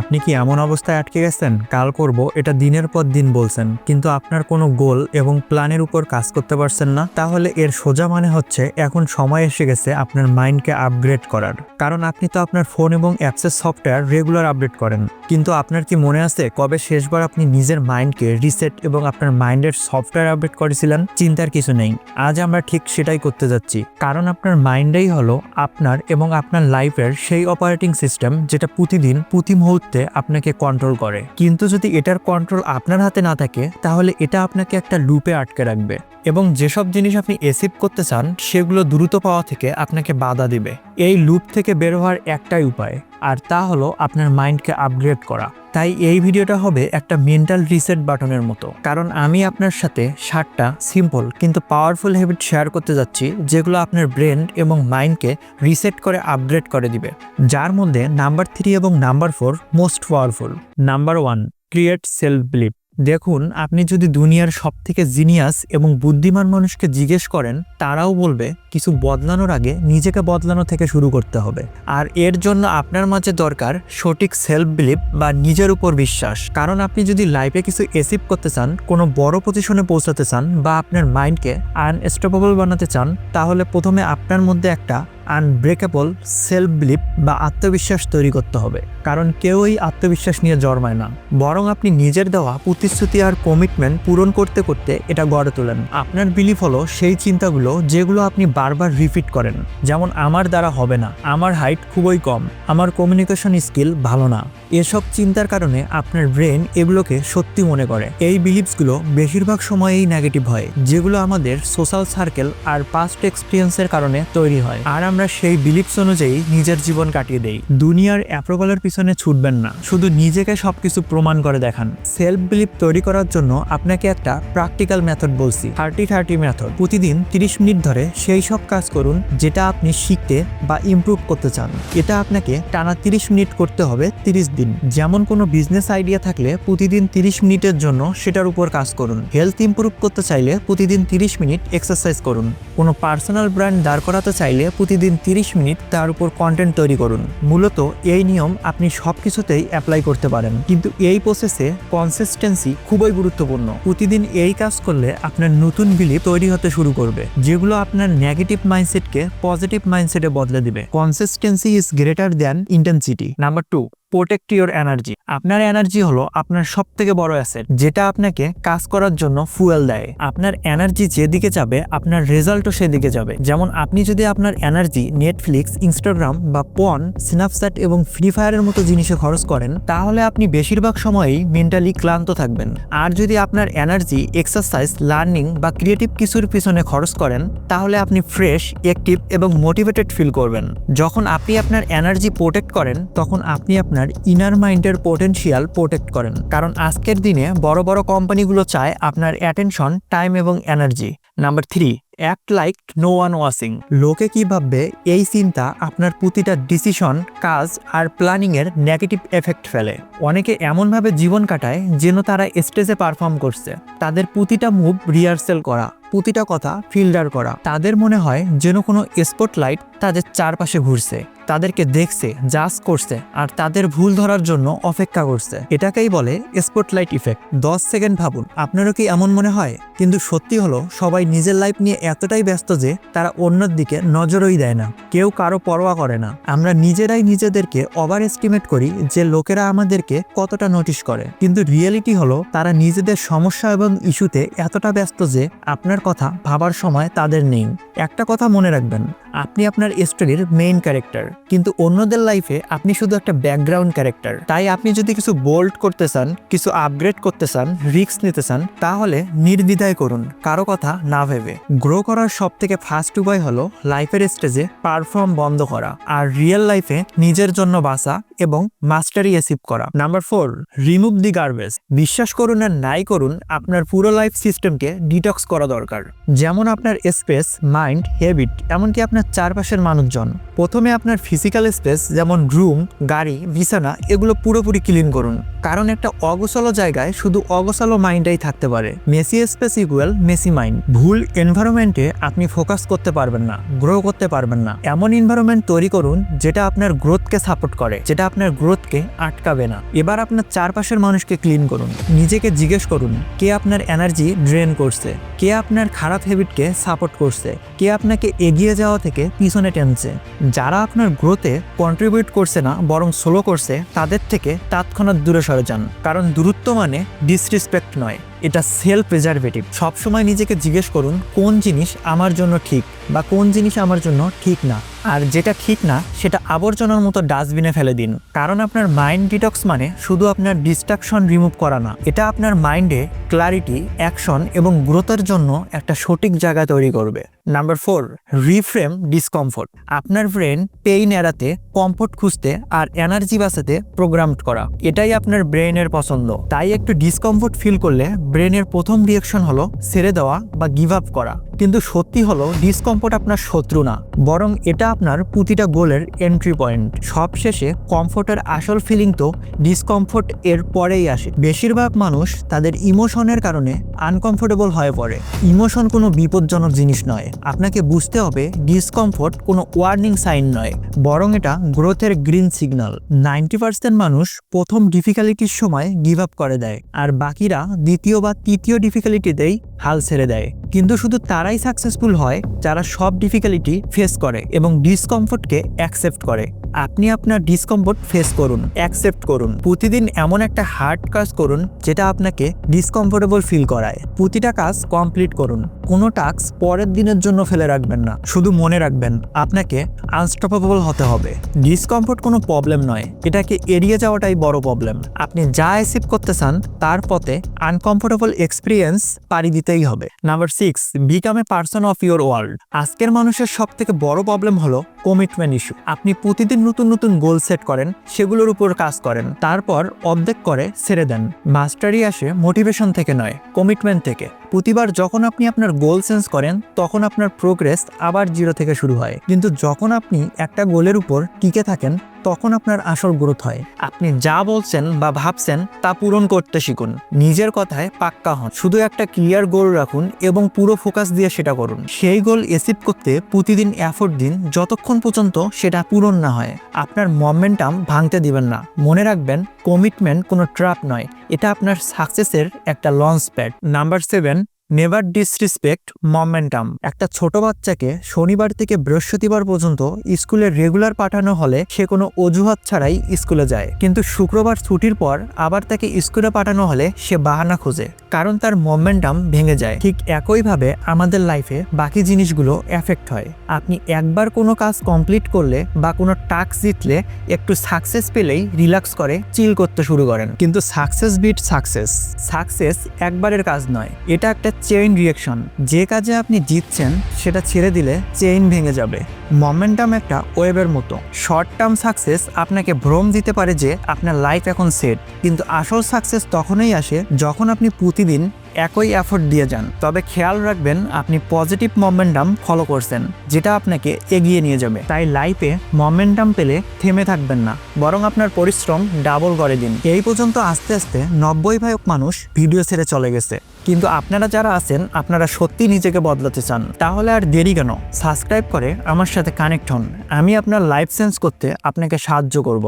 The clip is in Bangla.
আপনি কি এমন অবস্থায় আটকে গেছেন? কাল করব, এটা দিনের পর দিন বলছেন, কিন্তু আপনার কোনো গোল এবং প্ল্যানের উপর কাজ করতে পারছেন না। তাহলে এর সোজা মানে হচ্ছে, এখন সময় এসে গেছে আপনার মাইন্ডকে আপগ্রেড করার। কারণ আপনি তো আপনার ফোন এবং অ্যাপসের সফটওয়্যার রেগুলার আপডেট করেন। কিন্তু আপনার কি মনে আছে, কবে শেষবার আপনি নিজের মাইন্ডকে রিসেট এবং আপনার মাইন্ডের সফটওয়্যার আপডেট করেছিলেন? চিন্তার কিছু নেই। আজ আমরা ঠিক সেটাই করতে যাচ্ছি। কারণ আপনার মাইন্ডটাই হলো আপনার এবং আপনার লাইফের সেই অপারেটিং সিস্টেম যেটা প্রতিদিন প্রতি মুহূর্তে আপনাকে কন্ট্রোল করে। কিন্তু যদি এটার কন্ট্রোল আপনার হাতে না থাকে, তাহলে এটা আপনাকে একটা লুপে আটকে রাখবে। এবং যেসব জিনিস আপনি এসিভ করতে চান, সেগুলো দ্রুত পাওয়া থেকে আপনাকে বাধা দিবে। এই লুপ থেকে বের হওয়ার একটাই উপায়। আর তা হলো আপনার মাইন্ডকে আপগ্রেড করা। তাই এই ভিডিওটা হবে একটা মেন্টাল রিসেট বাটনের মতো। কারণ আমি আপনার সাথে সাতটা সিম্পল কিন্তু পাওয়ারফুল হ্যাবিট শেয়ার করতে যাচ্ছি, যেগুলো আপনার ব্রেন এবং মাইন্ডকে রিসেট করে আপগ্রেড করে দিবে। যার মধ্যে নাম্বার থ্রি এবং number four most powerful. Number one, create self believe. দেখুন, আপনি যদি দুনিয়ার সব থেকে জিনিয়াস এবং বুদ্ধিমান মানুষকে জিজ্ঞেস করেন, তারাও বলবে, কিছু বদলানোর আগে নিজেকে বদলানো থেকে শুরু করতে হবে। আর এর জন্য আপনার মাঝে দরকার সঠিক সেলফ বিলিভ বা নিজের উপর বিশ্বাস। কারণ আপনি যদি লাইফে কিছু অ্যাচিভ করতে চান, কোনো বড় পজিশনে পৌঁছাতে চান বা আপনার মাইন্ডকে আনস্টপেবল বানাতে চান, তাহলে প্রথমে আপনার মধ্যে একটা আনব্রেকেবল সেলফ বিলিভ বা আত্মবিশ্বাস তৈরি করতে হবে। কারণ কেউই আত্মবিশ্বাস নিয়ে জন্মায় না। বরং আপনি নিজের দেওয়া প্রতিশ্রুতি আর কমিটমেন্ট পূরণ করতে করতে এটা গড়ে তোলেন। আপনার বিলিফ হলো সেই চিন্তাগুলো যেগুলো আপনি বারবার রিপিট করেন। যেমন, আমার দ্বারা হবে না। আমার হাইট খুবই কম। আমার কমিউনিকেশন স্কিল ভালো না। এসব চিন্তার কারণে আপনার ব্রেন এগুলোকে সত্যি মনে করে। এই বিলিভসগুলো বেশিরভাগ সময়েই নেগেটিভ হয়, যেগুলো আমাদের সোশ্যাল সার্কেল আর পাস্ট এক্সপিরিয়েন্সের কারণে তৈরি হয়। আর আমরা সেই বিলিপস অনুযায়ী নিজের জীবন কাটিয়ে দেই। দুনিয়ার অ্যাপ্রুভালের পিছনে ছুটবেন না। শুধু নিজেকে সবকিছু প্রমাণ করে দেখান। সেলফ বিলিপ তৈরি করার জন্য আপনাকে একটা প্র্যাকটিক্যাল মেথড বলছি। থার্টি থার্টি মেথড প্রতিদিন তিরিশ মিনিট ধরে সেই সব কাজ করুন, যেটা আপনি শিখতে বা ইমপ্রুভ করতে চান। এটা আপনাকে টানা তিরিশ মিনিট করতে হবে তিরিশ দিন। যেমন কোনো বিজনেস আইডিয়া থাকলে প্রতিদিন তিরিশ মিনিটের জন্য সেটার উপর কাজ করুন। হেলথ ইমপ্রুভ করতে চাইলে প্রতিদিন তিরিশ মিনিট এক্সারসাইজ করুন। কোনো পার্সোনাল ব্র্যান্ড দাঁড় করাতে চাইলে প্রতিদিন তিরিশ মিনিট তার উপর কন্টেন্ট তৈরি করুন। মূলত এই নিয়ম আপনি সব কিছুতেই অ্যাপ্লাই করতে পারেন। কিন্তু এই প্রসেসে কনসিস্টেন্সি খুবই গুরুত্বপূর্ণ। প্রতিদিন এই কাজ করলে আপনার নতুন বিলিপ তৈরি হতে শুরু করবে, যেগুলো আপনার নেগেটিভ মাইন্ডসেটকে পজিটিভ মাইন্ডসেটে বদলে দিবে। Consistency is greater than intensity number two protect your energy আপনার এনার্জি হলো আপনার সব থেকে বড় অ্যাসেট যেটা আপনাকে কাজ করার জন্য ফুয়েল দেয়। আপনার এনার্জি যেদিকে যাবে, আপনার রেজাল্টও সেদিকে যাবে। যেমন আপনি যদি আপনার এনার্জি নেটফ্লিক্স ইনস্টাগ্রাম বা পন স্ন্যাপচ্যাট এবং ফ্রি ফায়ারের মতো জিনিসে খরচ করেন, তাহলে আপনি বেশিরভাগ সময়ই মেন্টালি ক্লান্ত থাকবেন। আর যদি আপনার এনার্জি এক্সারসাইজ লার্নিং বা ক্রিয়েটিভ কিছুর পিছনে খরচ করেন, তাহলে আপনি ফ্রেশ অ্যাক্টিভ এবং মোটিভেটেড ফিল করবেন। যখন আপনি আপনার এনার্জি প্রোটেক্ট করেন, তখন আপনি আপনার ইনার মাইন্ডের পোটেনশিয়াল প্রোটেক্ট করেন। কারণ আজকের দিনে বড় বড় কোম্পানিগুলো চায় আপনার অ্যাটেনশন টাইম এবং energy number three act like no one watching লোকে কি ভাববে, এই চিন্তা আপনার প্রতিটা ডিসিশন কাজ আর প্ল্যানিংয়ের নেগেটিভ এফেক্ট ফেলে। অনেকে এমনভাবে জীবন কাটায় যেন তারা স্টেজে পারফর্ম করছে। তাদের প্রতিটা মুভ রিহার্সেল করা। প্রতিটা কথা ফিল্ডার করা। তাদের মনে হয় যেন কোনো স্পটলাইট তাদের চারপাশে ঘুরছে। তাদেরকে দেখছে জাজ করছে, আর তাদের ভুল ধরার জন্য অপেক্ষা করছে। এটাকেই বলে স্পটলাইট ইফেক্ট দশ সেকেন্ড ভাবুন, আপনারও কি এমন মনে হয়? কিন্তু সত্যি হলো, সবাই নিজের লাইফ নিয়ে এতটাই ব্যস্ত যে তারা অন্যের দিকে নজরই দেয় না। কেউ কারও পরোয়া করে না। আমরা নিজেরাই নিজেদেরকে ওভার এস্টিমেট করি যে লোকেরা আমাদেরকে কতটা নোটিশ করে। কিন্তু রিয়েলিটি হলো, তারা নিজেদের সমস্যা এবং ইস্যুতে এতটা ব্যস্ত যে আপনার কথা ভাবার সময় তাদের নেই। একটা কথা মনে রাখবেন, আপনি আপনার স্টোরির মেইন ক্যারেক্টার কিন্তু অন্যদের লাইফে আপনি শুধু একটা ব্যাকগ্রাউন্ড ক্যারেক্টার তাই আপনি যদি কিছু বোল্ড করতে চান, কিছু আপগ্রেড করতে চান রিস্ক নিতে চান, তাহলে নির্দ্বিধায় করুন, কারও কথা না ভেবে। গ্রো করার সব থেকে ফার্স্ট উপায় হলো লাইফের স্টেজে পারফর্ম বন্ধ করা, আর রিয়েল লাইফে নিজের জন্য বাঁচা এবং মাস্টারি অ্যাচিভ করা। Number four remove the garbage বিশ্বাস করুন আর নাই করুন, আপনার পুরো লাইফ সিস্টেমকে ডিটক্স করা দরকার। যেমন আপনার স্পেস মাইন্ড হ্যাবিট এমনকি আপনার চারপাশের মানুষজন। প্রথমে আপনার ফিজিক্যাল স্পেস যেমন রুম গাড়ি, বিছানা, এগুলো পুরোপুরি ক্লিন করুন। কারণ একটা অগোছালো জায়গায় শুধু অগোছালো মাইন্ডটাই থাকতে পারে। Messy space equal messy mind ভুল এনভায়রনমেন্টে আপনি ফোকাস করতে পারবেন না গ্রো করতে পারবেন না। এমন এনভায়রনমেন্ট তৈরি করুন, যেটা আপনার গ্রোথকে সাপোর্ট করে, যেটা আপনার গ্রোথকে আটকাবে না। এবার আপনার চারপাশের মানুষকে ক্লিন করুন। নিজেকে জিজ্ঞেস করুন, কে আপনার এনার্জি ড্রেন করছে? কে আপনার খারাপ হ্যাবিটকে সাপোর্ট করছে, কে আপনাকে এগিয়ে যাওয়া থেকে পিছনে টেনছে। যারা আপনার গ্রোথে কন্ট্রিবিউট করছে না, বরং সোলো করছে, তাদের থেকে তাৎক্ষণাৎ দূরে সরে যান। কারণ দূরত্ব মানে ডিসরেসপেক্ট নয়। এটা সেলফ প্রিজারভেটিভ সবসময় নিজেকে জিজ্ঞেস করুন, কোন জিনিস আমার জন্য ঠিক বা কোন জিনিস আমার জন্য ঠিক না? আর যেটা ঠিক না, সেটা আবর্জনার মতো ডাস্টবিনে ফেলে দিন। কারণ আপনার মাইন্ড ডিটক্স মানে শুধু আপনার ডিস্ট্রাকশন রিমুভ করা না। এটা আপনার মাইন্ডে ক্লারিটি অ্যাকশন এবং গ্রোথের জন্য একটা সঠিক জায়গা তৈরি করবে। নাম্বার ফোর রিফ্রেম ডিসকমফোর্ট আপনার ব্রেন পেইন এড়াতে কমফোর্ট খুঁজতে আর এনার্জি বাঁচাতে প্রোগ্রামড করা এটাই আপনার ব্রেনের পছন্দ তাই একটু ডিসকমফোর্ট ফিল করলে ব্রেনের প্রথম রিয়েকশন হলো ছেড়ে দেওয়া বা গিভ আপ করা কিন্তু সত্যি হলো ডিসকমফোর্ট আপনার শত্রু না। বরং এটা আপনার প্রতিটা গোলের এন্ট্রি পয়েন্ট সবশেষে কমফোর্টের আসল ফিলিং তো ডিসকমফোর্ট এর পরেই আসে। বেশিরভাগ মানুষ তাদের ইমোশনের কারণে আনকমফোর্টেবল হয়ে পড়ে। ইমোশন কোনো বিপজ্জনক জিনিস নয়। আপনাকে বুঝতে হবে ডিসকমফোর্ট কোনো ওয়ার্নিং সাইন নয়। বরং এটা গ্রোথের গ্রিন সিগন্যাল নাইনটি পার্সেন্ট মানুষ প্রথম ডিফিকাল্টির সময় গিভ আপ করে দেয়। আর বাকিরা দ্বিতীয় বা তৃতীয় ডিফিকাল্টিতেই হাল ছেড়ে দেয়। কিন্তু শুধু তারাই সাকসেসফুল হয় যারা সব ডিফিকাল্টি ফেস করে এবং ডিসকমফোর্টকে অ্যাকসেপ্ট করে। আপনি আপনার ডিসকমফোর্ট ফেস করুন অ্যাকসেপ্ট করুন। প্রতিদিন এমন একটা হার্ড কাজ করুন, যেটা আপনাকে ডিসকমফোর্টেবল ফিল করায়। প্রতিটা কাজ কমপ্লিট করুন। কোনো টাস্ক পরের দিনের জন্য ফেলে রাখবেন না। শুধু মনে রাখবেন, আপনাকে আনস্টপেবল হতে হবে। ডিসকমফোর্ট কোনো প্রবলেম নয়। এটাকে এড়িয়ে যাওয়াটাই বড় প্রবলেম আপনি যা অ্যাচিভ করতে চান, তার পথে আনকমফোর্টেবল এক্সপিরিয়েন্স পাড়ি দিতেই হবে। Number six become a person of your world আজকের মানুষের সব থেকে বড় প্রবলেম হলো কমিটমেন্ট ইস্যু আপনি প্রতিদিন নতুন নতুন গোল সেট করেন, সেগুলোর উপর কাজ করেন, তারপর অর্ধেক করে ছেড়ে দেন। মাস্টারি আসে মোটিভেশন থেকে নয় কমিটমেন্ট থেকে। প্রতিবার যখন আপনি আপনার গোল সেন্স করেন, তখন আপনার প্রোগ্রেস আবার জিরো থেকে শুরু হয়। কিন্তু যখন আপনি একটা গোলের উপর টিকে থাকেন তখন আপনার আসল গ্রোথ হয়। আপনি যা বলছেন বা ভাবছেন তা পূরণ করতে শিখুন। নিজের কথায় পাক্কা হন। শুধু একটা ক্লিয়ার গোল রাখুন এবং পুরো ফোকাস দিয়ে সেটা করুন। সেই গোল অ্যাচিভ করতে প্রতিদিন এফোর্ট দিন, যতক্ষণ পর্যন্ত সেটা পূরণ না হয়। আপনার মোমেন্টাম ভাঙতে দিবেন না। মনে রাখবেন কমিটমেন্ট কোনো ট্রাপ নয়। এটা আপনার সাকসেসের একটা launch pad number seven never disrespect momentum একটা ছোট বাচ্চাকে শনিবার থেকে বৃহস্পতিবার পর্যন্ত স্কুলে রেগুলার পাঠানো হলে সে কোনো অজুহাত ছাড়াই স্কুলে যায়। কিন্তু শুক্রবার ছুটির পর আবার তাকে স্কুলে পাঠানো হলে সে বাহানা খোঁজে, কারণ তার মোমেন্টাম ভেঙে যায়। ঠিক একইভাবে আমাদের লাইফে বাকি জিনিসগুলো এফেক্ট হয়। আপনি একবার কোনো কাজ কমপ্লিট করলে বা কোনো টাস্ক জিতলে একটু সাকসেস পেলেই রিল্যাক্স করে চিল করতে শুরু করেন। কিন্তু সাকসেস বিট সাকসেস সাকসেস একবারের কাজ নয়। এটা একটা চেইন রিয়েকশন যে কাজে আপনি জিতছেন, সেটা ছেড়ে দিলে চেইন ভেঙে যাবে। মোমেন্টাম একটা ওয়েবের মতো। শর্ট টার্ম সাকসেস আপনাকে ভ্রম দিতে পারে যে আপনার লাইফ এখন সেট কিন্তু আসল সাকসেস তখনই আসে যখন আপনি প্রতিদিন একই এফোর্ট দিয়ে যান। তবে খেয়াল রাখবেন, আপনি পজিটিভ মোমেন্টাম ফলো করছেন, যেটা আপনাকে এগিয়ে নিয়ে যাবে। তাই লাইফে মোমেন্টাম পেলে থেমে থাকবেন না, বরং আপনার পরিশ্রম ডাবল করে দিন। এই পর্যন্ত আস্তে আস্তে নব্বই ভাগ মানুষ ভিডিও ছেড়ে চলে গেছে। কিন্তু আপনারা যারা আছেন, আপনারা সত্যি নিজেকে বদলাতে চান। তাহলে আর দেরি কেন? সাবস্ক্রাইব করে আমার সাথে কানেক্ট হন। আমি আপনার লাইফ সেন্স করতে আপনাকে সাহায্য করব।